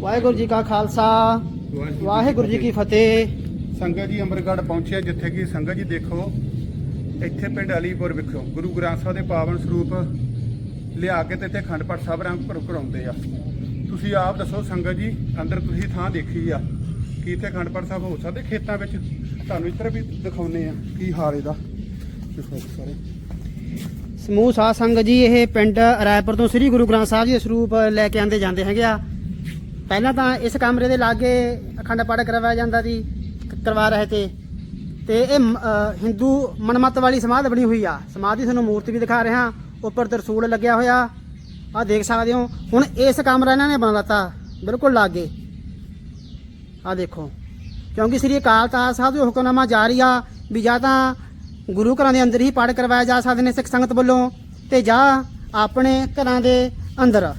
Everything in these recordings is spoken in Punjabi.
ਵਾਹਿਗੁਰੂ ਜੀ ਕਾ ਖਾਲਸਾ ਵਾਹਿਗੁਰੂ ਜੀ ਕੀ ਫਤਿਹ। ਸੰਗਤ ਜੀ ਅੰਮ੍ਰਿਤਗੜ੍ਹ ਪਹੁੰਚਿਆ ਜਿੱਥੇ ਕਿ ਸੰਗਤ ਜੀ ਦੇਖੋ ਇੱਥੇ ਪਿੰਡ ਅਲੀਪੁਰ ਵਿਖੋਂ ਗੁਰੂ ਗ੍ਰੰਥ ਸਾਹਿਬ ਦੇ ਪਾਵਨ ਸਰੂਪ ਲਿਆ ਕੇ ਤੇ ਇੱਥੇ ਅਖੰਡ ਪਾਠ ਸਾਹਿਬ ਰੰਗ ਪਰ ਕਰਾਉਂਦੇ ਆ। ਤੁਸੀਂ ਆਪ ਦੱਸੋ ਸੰਗਤ ਜੀ ਅੰਦਰ ਤੁਸੀਂ ਥਾਂ ਦੇਖੀ ਆ ਕੀ ਇੱਥੇ ਅਖੰਡ ਪਾਠ ਸਾਹਿਬ ਹੋ ਸਕਦੇ ਖੇਤਾਂ ਵਿੱਚ? ਤੁਹਾਨੂੰ ਇੱਧਰ ਵੀ ਦਿਖਾਉਨੇ ਆ ਕੀ ਹਾਲ ਇਹਦਾ? ਸਾਰੇ। ਸਮੂਹ ਸਾਧ ਸੰਗਤ ਜੀ ਇਹ ਪਿੰਡ ਰਾਏਪੁਰ ਤੋਂ ਸ੍ਰੀ ਗੁਰੂ ਗ੍ਰੰਥ ਸਾਹਿਬ ਜੀ ਦੇ ਸਰੂਪ ਲੈ ਕੇ ਆਂਦੇ ਜਾਂਦੇ ਹੈਗੇ ਆ। ਪਹਿਲਾਂ ਤਾਂ ਇਸ ਕਮਰੇ ਦੇ ਲਾਗੇ ਅਖੰਡ ਪਾਠ ਕਰਵਾਇਆ ਜਾਂਦਾ ਸੀ ਕਰਵਾ ਰਹੇ ਤੇ। ਤੇ ਇਹ ਮ- ਹਿੰਦੂ ਮਨਮਤ ਵਾਲੀ ਸਮਾਧ ਬਣੀ ਹੋਈ ਆ। ਸਮਾਧ ਦੀ ਤੁਹਾਨੂੰ ਮੂਰਤੀ ਵੀ ਦਿਖਾ ਰਿਹਾ। ਉੱਪਰ ਤਰਸੂਲ ਲੱਗਿਆ ਹੋਇਆ। ਆ ਦੇਖ ਸਕਦੇ ਹੋ। ਹੁਣ ਇਸ ਕਮਰਾ ਇਹਨਾਂ ਨੇ ਬਣਾ ਦਿੱਤਾ। ਬਿਲਕੁਲ ਲਾਗੇ। ਆ ਦੇਖੋ। ਕਿਉਂਕਿ ਸ੍ਰੀ ਅਕਾਲ ਤਖਤ ਸਾਹਿਬ ਦੇ ਹੁਕਮਨਾਮਾ ਜਾਰੀ ਆ ਵੀ ਜਾਂ ਤਾਂ ਗੁਰੂ ਘਰਾਂ ਦੇ ਅੰਦਰ ਹੀ ਪਾਠ ਕਰਵਾਇਆ ਜਾ ਸਕਦੇ ਨੇ ਸਿੱਖ ਸੰਗਤ ਵੱਲੋਂ ਤੇ ਜਾਂ ਆਪਣੇ ਘਰਾਂ ਦੇ ਅੰਦਰ।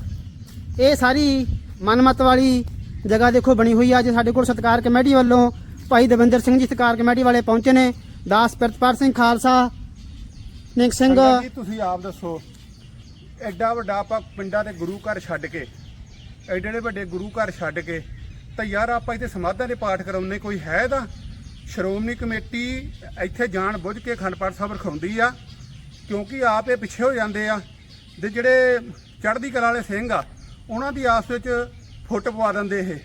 ਇਹ ਸਾਰੀ ਮਨਮਤ ਵਾਲੀ ਜਗ੍ਹਾ ਦੇਖੋ ਬਣੀ ਹੋਈ ਆ, ਅੱਜ ਸਾਡੇ ਕੋਲ ਸਤਕਾਰ ਕਮੇਟੀ ਵੱਲੋਂ ਭਾਈ ਦਵਿੰਦਰ ਸਿੰਘ ਜੀ ਸਤਕਾਰ ਕਮੇਟੀ ਵਾਲੇ ਪਹੁੰਚੇ ਨੇ, ਦਾਸ ਪ੍ਰਿਤਪਾਲ ਸਿੰਘ ਖਾਲਸਾ ਨਿਕ ਸਿੰਘ। ਜੀ ਤੁਸੀਂ ਆਪ ਦੱਸੋ, ਐਡਾ ਵੱਡਾ ਆਪਾਂ ਪਿੰਡਾਂ ਦੇ ਗੁਰੂ ਘਰ ਛੱਡ ਕੇ, ਐਡੇ ਐਡੇ ਵੱਡੇ ਗੁਰੂ ਘਰ ਛੱਡ ਕੇ, ਤਾਂ ਯਾਰ ਆਪਾਂ ਇੱਥੇ ਸਮਾਧਾਂ ਦੇ ਪਾਠ ਕਰਾਉਣੇ ਕੋਈ ਹੈ ਤਾਂ? ਸ਼੍ਰੋਮਣੀ ਕਮੇਟੀ ਇੱਥੇ ਜਾਣ ਬੁੱਝ ਕੇ ਅਖੰਡ ਪਾਠ ਸਾਹਿਬ ਰਖਾਉਂਦੀ ਆ, ਕਿਉਂਕਿ ਆਪ ਇਹ ਪਿੱਛੇ ਹੋ ਜਾਂਦੇ ਆ, ਤੇ ਜਿਹੜੇ ਚੜ੍ਹਦੀ ਕਲਾ ਵਾਲੇ ਸਿੰਘ ਆ ਉਹਨਾਂ ਦੀ ਆਸ ਵਿੱਚ ਫੁੱਟ ਪਵਾ ਦਿੰਦੇ ਇਹ।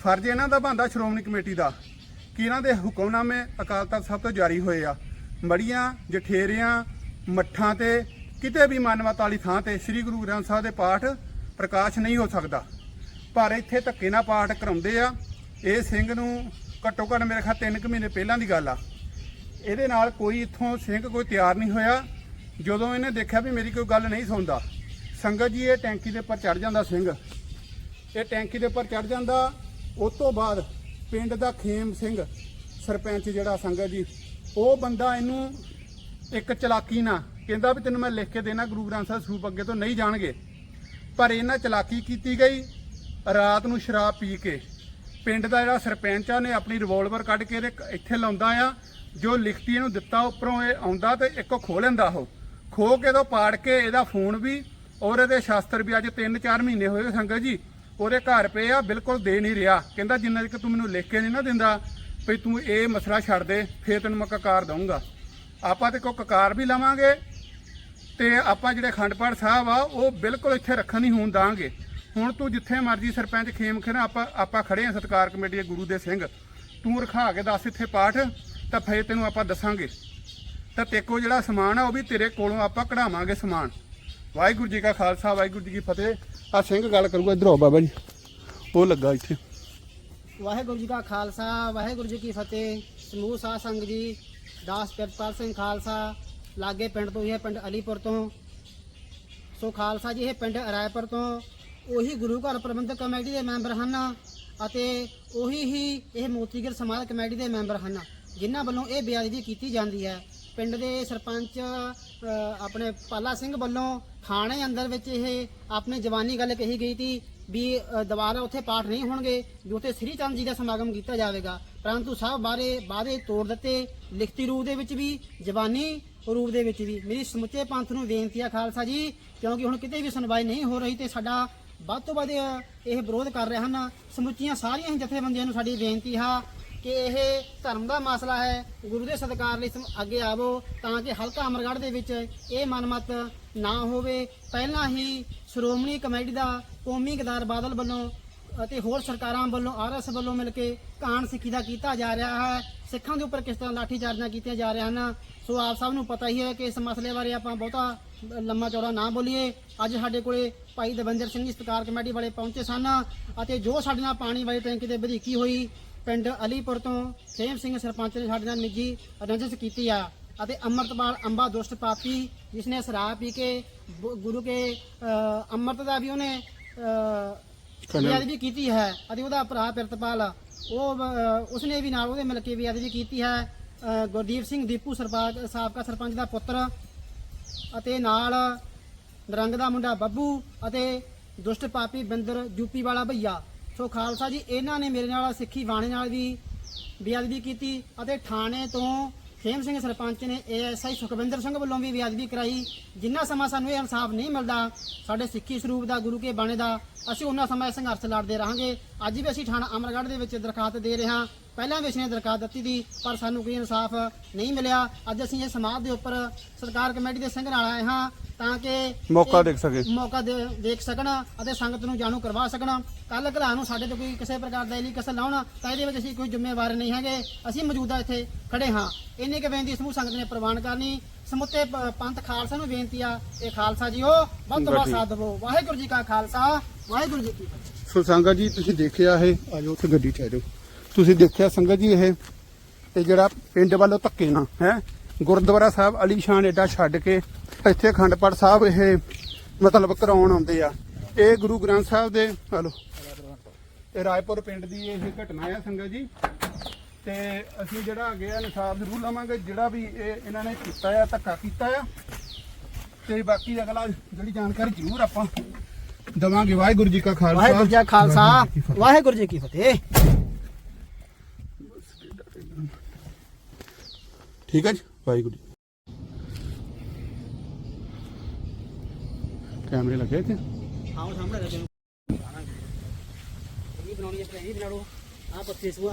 ਫਰਜ਼ ਇਹਨਾਂ ਦਾ ਬੰਦਾ ਸ਼੍ਰੋਮਣੀ ਕਮੇਟੀ ਦਾ ਕਿ ਇਹਨਾਂ ਦੇ ਹੁਕਮਨਾਮੇ ਅਕਾਲ ਤਖਤ ਸਾਹਿਬ ਤੋਂ ਜਾਰੀ ਹੋਏ ਆ। ਮੜੀਆਂ, ਜਠੇਰਿਆਂ, ਮੱਠਾਂ ਤੇ ਕਿਤੇ ਵੀ ਮਾਨਵਤਾ ਵਾਲੀ ਥਾਂ ਤੇ ਸ੍ਰੀ ਗੁਰੂ ਗ੍ਰੰਥ ਸਾਹਿਬ ਦੇ ਪਾਠ ਪ੍ਰਕਾਸ਼ ਨਹੀਂ ਹੋ ਸਕਦਾ। ਪਰ ਇੱਥੇ ਧੱਕੇ ਨਾਲ ਪਾਠ ਕਰਾਉਂਦੇ ਆ। ਇਹ ਸਿੰਘ ਨੂੰ ਘੱਟੋ ਘੱਟ ਮੇਰੇ ਖਿਆਲ ਤਿੰਨ ਕੁ ਮਹੀਨੇ ਪਹਿਲਾਂ ਦੀ ਗੱਲ ਆ। ਇਹਦੇ ਨਾਲ ਕੋਈ ਇੱਥੋਂ ਸਿੰਘ ਕੋਈ ਤਿਆਰ ਨਹੀਂ ਹੋਇਆ। ਜਦੋਂ ਇਹਨੇ ਦੇਖਿਆ ਵੀ ਮੇਰੀ ਕੋਈ ਗੱਲ ਨਹੀਂ ਸੁਣਦਾ ਸੰਗਤ ਜੀ, ਇਹ ਟੈਂਕੀ ਦੇ ਉੱਪਰ ਚੜ ਜਾਂਦਾ ਸਿੰਘ। ਇਹ ਟੈਂਕੀ ਦੇ ਉੱਪਰ ਚੜ ਜਾਂਦਾ, ਉਸ ਤੋਂ ਬਾਅਦ ਪਿੰਡ ਦਾ ਖੇਮ ਸਿੰਘ, ਸਰਪੰਚ ਜਿਹੜਾ ਸੰਗਤ ਜੀ, ਉਹ ਬੰਦਾ ਇਹਨੂੰ ਇੱਕ ਚਲਾਕੀ ਨਾਲ ਕਹਿੰਦਾ ਵੀ ਤੈਨੂੰ ਮੈਂ ਲਿਖ ਕੇ ਦੇਣਾ, ਗੁਰੂ ਗ੍ਰੰਥ ਸਾਹਿਬ ਸਰੂਪ ਅੱਗੇ ਤੋਂ ਨਹੀਂ ਜਾਣਗੇ। ਪਰ ਇਹਨਾਂ ਚਲਾਕੀ ਕੀਤੀ ਗਈ, ਰਾਤ ਨੂੰ ਸ਼ਰਾਬ ਪੀ ਕੇ। ਪਿੰਡ ਦਾ ਜਿਹੜਾ ਸਰਪੰਚ ਆ ਨੇ ਆਪਣੀ ਰਿਵੋਲਵਰ ਕੱਢ ਕੇ ਇਹਦੇ ਇੱਥੇ ਲਾਉਂਦਾ ਆ, ਜੋ ਲਿਖਤੀ ਇਹਨੂੰ ਦਿੱਤਾ, ਉੱਪਰੋਂ ਇਹ ਆਉਂਦਾ ਤੇ ਇੱਕੋ ਖੋਹ ਲੈਂਦਾ ਉਹ। ਖੋਹ ਕੇ ਤੋਂ ਪਾੜ ਕੇ ਇਹਦਾ ਫੋਨ ਵੀ ਔਰ ਇਹਦੇ ਸ਼ਾਸਤਰ ਵੀ ਅੱਜ 3-4 ਮਹੀਨੇ ਹੋਏ ਸੰਗਤ ਜੀ। ਉਹਦੇ ਘਰ ਪਏ ਆ, ਬਿਲਕੁਲ ਦੇ ਨਹੀਂ ਰਿਹਾ। ਕਹਿੰਦਾ, ਜਿੰਨਾ ਚਿਰ ਤੂੰ ਮੈਨੂੰ ਲਿਖ ਕੇ ਨਹੀਂ ਨਾ ਦਿੰਦਾ, ਵੀ ਤੂੰ ਇਹ ਮਸਲਾ ਛੱਡ ਦੇ, ਫੇਰ ਤੈਨੂੰ ਮੈਂ ਕਕਾਰ ਦਊਂਗਾ। ਆਪਾਂ ਤੇ ਕੋ ਕਕਾਰ ਵੀ ਲਵਾਂਗੇ ਤੇ ਆਪਾਂ ਜਿਹੜੇ ਅਖੰਡ ਪਾਠ ਸਾਹਿਬ ਆ, ਉਹ ਬਿਲਕੁਲ ਇੱਥੇ ਰੱਖਣ ਨਹੀਂ ਹੋਣ ਦਾਂਗੇ। ਹੁਣ ਤੂੰ ਜਿੱਥੇ ਮਰਜ਼ੀ ਸਰਪੰਚ ਖੇਮ ਖੇਨਾ ਆਪਾਂ ਆਪਾਂ ਖੜੇ ਆ ਸਤਕਾਰ ਕਮੇਟੀ ਦੇ ਗੁਰੂ ਦੇ ਸਿੰਘ। ਤੂੰ ਰਖਾ ਕੇ ਦੱਸ ਇੱਥੇ ਪਾਠ, ਤਾਂ ਫੇਰ ਤੈਨੂੰ ਆਪਾਂ ਦੱਸਾਂਗੇ। ਤਾਂ ਤੇਕੋ ਜਿਹੜਾ ਸਮਾਨ ਆ, ਉਹ ਵੀ ਤੇਰੇ ਕੋਲੋਂ ਆਪਾਂ ਕਢਾਵਾਂਗੇ ਸਮਾਨ। ਵਾਹਿਗੁਰੂ ਜੀ ਕਾ ਖਾਲਸਾ, ਵਾਹਿਗੁਰੂ ਜੀ ਕੀ ਫਤਿਹ। ਆ ਸਿੰਘ ਗੱਲ ਕਰੂਗਾ, ਇਧਰ ਆਓ ਬਾਬਾ ਜੀ। ਉਹ ਲੱਗਾ ਇੱਥੇ। ਵਾਹਿਗੁਰੂ ਜੀ ਕਾ ਖਾਲਸਾ, ਵਾਹਿਗੁਰੂ ਜੀ ਕੀ ਫਤਿਹ। ਸਮੂਹ ਸਾਧ ਸੰਗਤ ਜੀ, ਦਾਸ ਪ੍ਰਿਤਪਾਲ ਸਿੰਘ ਖਾਲਸਾ, ਲਾਗੇ ਪਿੰਡ ਤੋਂ ਹੀ ਹੈ, ਪਿੰਡ ਅਲੀਪੁਰ ਤੋਂ। ਸੋ ਖਾਲਸਾ ਜੀ, ਇਹ ਪਿੰਡ ਰਾਏਪੁਰ ਤੋਂ। ਉਹੀ ਗੁਰੂ ਘਰ ਪ੍ਰਬੰਧਕ ਕਮੇਟੀ ਦੇ ਮੈਂਬਰ ਹਨ ਅਤੇ ਉਹੀ ਹੀ ਇਹ ਮੋਤੀਗਰ ਸਮਾਜ ਕਮੇਟੀ ਦੇ ਮੈਂਬਰ ਹਨ, ਜਿਨ੍ਹਾਂ ਵੱਲੋਂ ਇਹ ਬੇਅਦਬੀ ਕੀਤੀ ਜਾਂਦੀ ਹੈ। ਪਿੰਡ ਦੇ ਸਰਪੰਚ ਆਪਣੇ ਪਾਲਾ ਸਿੰਘ ਵੱਲੋਂ ਥਾਣੇ ਅੰਦਰ ਵਿੱਚ ਇਹ ਆਪਣੇ ਜਵਾਨੀ ਗੱਲ ਕਹੀ ਗਈ ਸੀ ਵੀ ਦੁਬਾਰਾ ਉੱਥੇ ਪਾਠ ਨਹੀਂ ਹੋਣਗੇ, ਵੀ ਉੱਥੇ ਸ੍ਰੀ ਚੰਦ ਜੀ ਦਾ ਸਮਾਗਮ ਕੀਤਾ ਜਾਵੇਗਾ। ਪਰੰਤੂ ਸਭ ਬਾਰੇ ਵਾਅਦੇ ਤੋੜ ਦਿੱਤੇ, ਲਿਖਤੀ ਰੂਪ ਦੇ ਵਿੱਚ ਵੀ, ਜਵਾਨੀ ਰੂਪ ਦੇ ਵਿੱਚ ਵੀ। ਮੇਰੀ ਸਮੁੱਚੇ ਪੰਥ ਨੂੰ ਬੇਨਤੀ ਆ ਖਾਲਸਾ ਜੀ, ਕਿਉਂਕਿ ਹੁਣ ਕਿਤੇ ਵੀ ਸੁਣਵਾਈ ਨਹੀਂ ਹੋ ਰਹੀ ਤੇ ਸਾਡਾ ਵੱਧ ਤੋਂ ਵੱਧ ਇਹ ਵਿਰੋਧ ਕਰ ਰਹੇ ਹਨ। ਸਮੁੱਚੀਆਂ ਸਾਰੀਆਂ ਹੀ ਜਥੇਬੰਦੀਆਂ ਨੂੰ ਸਾਡੀ ਬੇਨਤੀ ਹੈ ਕਿ ਇਹ ਧਰਮ ਦਾ ਮਸਲਾ ਹੈ, ਗੁਰੂ ਦੇ ਸਤਿਕਾਰ ਲਈ ਸਮ- ਅੱਗੇ ਆਵੋ ਤਾਂ ਕਿ ਹਲਕਾ ਅਮਰਗੜ੍ਹ ਦੇ ਵਿੱਚ ਇਹ ਮਨਮਤ ਨਾ ਹੋਵੇ। ਪਹਿਲਾਂ ਹੀ ਸ਼੍ਰੋਮਣੀ ਕਮੇਟੀ ਦਾ ਕੌਮੀ ਗਦਾਰ ਬਾਦਲ ਵੱਲੋਂ ਅਤੇ ਹੋਰ ਸਰਕਾਰਾਂ ਵੱਲੋਂ ਆਰਐਸ ਵੱਲੋਂ ਮਿਲ ਕੇ ਕਾਣ ਸਿੱਖੀ ਦਾ ਕੀਤਾ ਜਾ ਰਿਹਾ ਹੈ। ਸਿੱਖਾਂ ਦੇ ਉੱਪਰ ਕਿਸ ਤਰ੍ਹਾਂ ਲਾਠੀਚਾਰਜਾਂ ਕੀਤੀਆਂ ਜਾ ਰਹੀਆਂ ਹਨ, ਸੋ ਆਪ ਸਭ ਨੂੰ ਪਤਾ ਹੀ ਹੈ ਕਿ ਇਸ ਮਸਲੇ ਬਾਰੇ ਆਪਾਂ ਬਹੁਤਾ ਲੰਮਾ ਚੌੜਾ ਨਾ ਬੋਲੀਏ। ਅੱਜ ਸਾਡੇ ਕੋਲੇ ਭਾਈ ਦਵਿੰਦਰ ਸਿੰਘ ਜੀ ਸਤਕਾਰ ਕਮੇਟੀ ਵਾਲੇ ਪਹੁੰਚੇ ਸਨ ਅਤੇ ਜੋ ਸਾਡੇ ਨਾਲ ਪਾਣੀ ਵਾਲੀ ਟੈਂਕੀ ਤੇ ਵਧੀਕੀ ਹੋਈ ਪਿੰਡ ਅਲੀਪੁਰ ਤੋਂ ਸੇਮ ਸਿੰਘ ਸਰਪੰਚ ਨੇ ਸਾਡੇ ਨਾਲ ਨਿੱਜੀ ਰੰਜਿਸ਼ ਕੀਤੀ ਆ ਅਤੇ ਅੰਮ੍ਰਿਤਪਾਲ ਅੰਬਾ ਦੁਸ਼ਟ ਪਾਪੀ ਜਿਸ ਨੇ ਸ਼ਰਾਬ ਪੀ ਕੇ ਗੁਰੂ ਕੇ ਅੰਮ੍ਰਿਤ ਦਾ ਵੀ ਉਹਨੇ ਬੇਅਦਬੀ ਕੀਤੀ ਹੈ ਅਤੇ ਉਹਦਾ ਭਰਾ ਪ੍ਰਿਤਪਾਲ ਉਹ ਉਸਨੇ ਵੀ ਨਾਲ ਉਹਦੇ ਮਿਲ ਕੇ ਬੇਅਦਬੀ ਕੀਤੀ ਹੈ। ਗੁਰਦੀਪ ਸਿੰਘ ਦੀਪੂ ਸਰਪੰਚ ਸਾਬਕਾ ਸਰਪੰਚ ਦਾ ਪੁੱਤਰ ਅਤੇ ਨਾਲ ਨਰੰਗ ਦਾ ਮੁੰਡਾ ਬੱਬੂ ਅਤੇ ਦੁਸ਼ਟ ਪਾਪੀ ਬਿੰਦਰ ਯੂਪੀ ਵਾਲਾ ਭਈਆ। ਸੋ ਖਾਲਸਾ ਜੀ, ਇਹਨਾਂ ਨੇ ਮੇਰੇ ਨਾਲ ਸਿੱਖੀ ਬਾਣੀ ਨਾਲ ਵੀ ਬੇਅਦਬੀ ਕੀਤੀ ਅਤੇ ਥਾਣੇ ਤੋਂ ਖੇਮ ਸਿੰਘ ਸਰਪੰਚ ਨੇ ਏਐਸਆਈ ਸੁਖਵਿੰਦਰ ਸਿੰਘ ਵੱਲੋਂ ਵੀ ਬੇਅਦਬੀ ਕਰਾਈ, ਜਿੰਨਾ ਸਮਾਂ ਸਾਨੂੰ ਇਹ ਇਨਸਾਫ ਨਹੀਂ ਮਿਲਦਾ, ਸਾਡੇ ਸਿੱਖੀ ਸਰੂਪ ਦਾ, ਗੁਰੂ ਕੇ ਬਾਣੇ ਦਾ, ਅਸੀਂ ਉਹਨਾਂ ਸਮਾਂ ਇਹ ਸੰਘਰਸ਼ ਲੜਦੇ ਰਹਾਂਗੇ। ਅੱਜ ਵੀ ਅਸੀਂ ਥਾਣਾ ਅਮਰਗੜ੍ਹ ਦੇ ਵਿੱਚ ਦਰਖਾਸਤ ਦੇ ਰਹੇ ਹਾਂ। ਪਹਿਲਾਂ ਵੀ ਅਸੀਂ ਦਰਖਾਸਤ ਦਿੱਤੀ ਦੀ ਪਰ ਸਾਨੂੰ ਕੋਈ ਇਨਸਾਫ ਨਹੀਂ ਮਿਲਿਆ। ਅੱਜ ਅਸੀਂ ਇਹ ਸਮਾਜ ਦੇ ਉੱਪਰ ਸਰਕਾਰ ਕਮੇਟੀ ਦੇ ਸਿੰਘ ਨਾਲ ਆਏ ਹਾਂ। ਤਾਂ ਕਿ ਮੌਕਾ ਦੇਖ ਸਕੇ। ਮੌਕਾ ਦੇ- ਦੇਖ ਸਕਣ ਅਤੇ ਸੰਗਤ ਨੂੰ ਜਾਣੂ ਕਰਵਾ ਸਕਣ। ਕੱਲ ਘਲਾ ਨੂੰ ਸਾਡੇ ਤੇ ਕੋਈ ਕਿਸੇ ਪ੍ਰਕਾਰ ਦਾ ਇਲੀ ਕਸਰ ਲਾਉਣ ਤਾਂ ਇਹਦੇ ਵਿੱਚ ਅਸੀਂ ਕੋਈ ਜ਼ਿੰਮੇਵਾਰ ਨਹੀਂ ਹੈਗੇ। ਅਸੀਂ ਮੌਜੂਦਾ ਇੱਥੇ ਖੜੇ ਹਾਂ। ਇੰਨੀ ਕੁ ਬੇਨਤੀ ਸਮੂਹ ਸੰਗਤ ਨੇ ਪ੍ਰਵਾਨ ਕਰਨੀ। ਸਮੁੱਚੇ ਪ- ਪੰਥ ਖਾਲਸਾ ਨੂੰ ਬੇਨਤੀ ਆ ਇਹ ਖਾਲਸਾ ਜੀਓ ਵੱਧ ਤੋਂ ਵੱਧ। ਸਾਥ ਦੇਵੋ। ਵਾਹਿਗੁਰੂ ਜੀ ਕਾ ਖਾਲਸਾ ਵਾਹਿਗੁਰੂ ਜੀ ਕੀ ਫਤਿਹ। ਸੋ ਸੰਗਤ ਜੀ ਤੁਸੀਂ ਦੇਖਿਆ ਇਹ ਆਜੋ ਉੱਥੇ ਗੱਡੀ ਚ ਆਜੋ ਤੁਸੀਂ ਦੇਖਿਆ ਸੰਗਤ ਜੀ ਇਹ? ਤੇ ਜਿਹੜਾ ਪਿੰਡ ਵੱਲੋਂ ਧੱਕੇ ਨਾ ਹੈ? ਗੁਰਦੁਆਰਾ ਸਾਹਿਬ ਅਲੀਸ਼ਾਨ ਏਡਾ ਛੱਡ ਕੇ ਇੱਥੇ ਅਖੰਡ ਪਾਠ ਸਾਹਿਬ ਇਹ ਮਤਲਬ ਕਰਾਉਣ ਆਉਂਦੇ ਆ। ਇਹ ਗੁਰੂ ਗ੍ਰੰਥ ਸਾਹਿਬ ਦੇ ਹਲੋ। ਇਹ ਰਾਏਪੁਰ ਪਿੰਡ ਦੀ ਇਹ ਘਟਨਾ ਆ ਸੰਗਤ ਜੀ। ਤੇ ਅਸੀਂ ਜਿਹੜਾ ਅੱਗੇ ਇਨਸਾਫ ਜ਼ਰੂਰ ਲਵਾਂਗੇ ਜਿਹੜਾ ਵੀ ਇਹ ਇਹਨਾਂ ਨੇ ਕੀਤਾ ਆ ਧੱਕਾ ਕੀਤਾ ਆ। ਤੇ ਬਾਕੀ ਅਗਲਾ ਜਿਹੜੀ ਜਾਣਕਾਰੀ ਜ਼ਰੂਰ ਆਪਾਂ ਦਵਾਂਗੇ। ਵਾਹਿਗੁਰੂ ਜੀ ਕਾ ਖਾਲਸਾ। ਵਾਹਿਗੁਰੂ ਜੀ ਕਾ ਖਾਲਸਾ। ਵਾਹਿਗੁਰੂ ਜੀ ਕੀ ਫਤਿਹ। ਵਾਹਿਗੁਰੂ ਜੀ ਕੀ ਫਤਿਹ। ਠੀਕ ਹੈ ਜੀ? ਵਾਹਿਗੁਰੂ ਕੈਮਰੇ ਲੱਗੇ ਇੱਥੇ। ਆਓ ਸਾਹਮਣੇ ਰੱਖੋ ਇਹ ਬਣਾਉਣੀ ਹੈ ਇਹ ਬਣਾ ਲਓ ਆ ਪੱਤੀ ਸੂ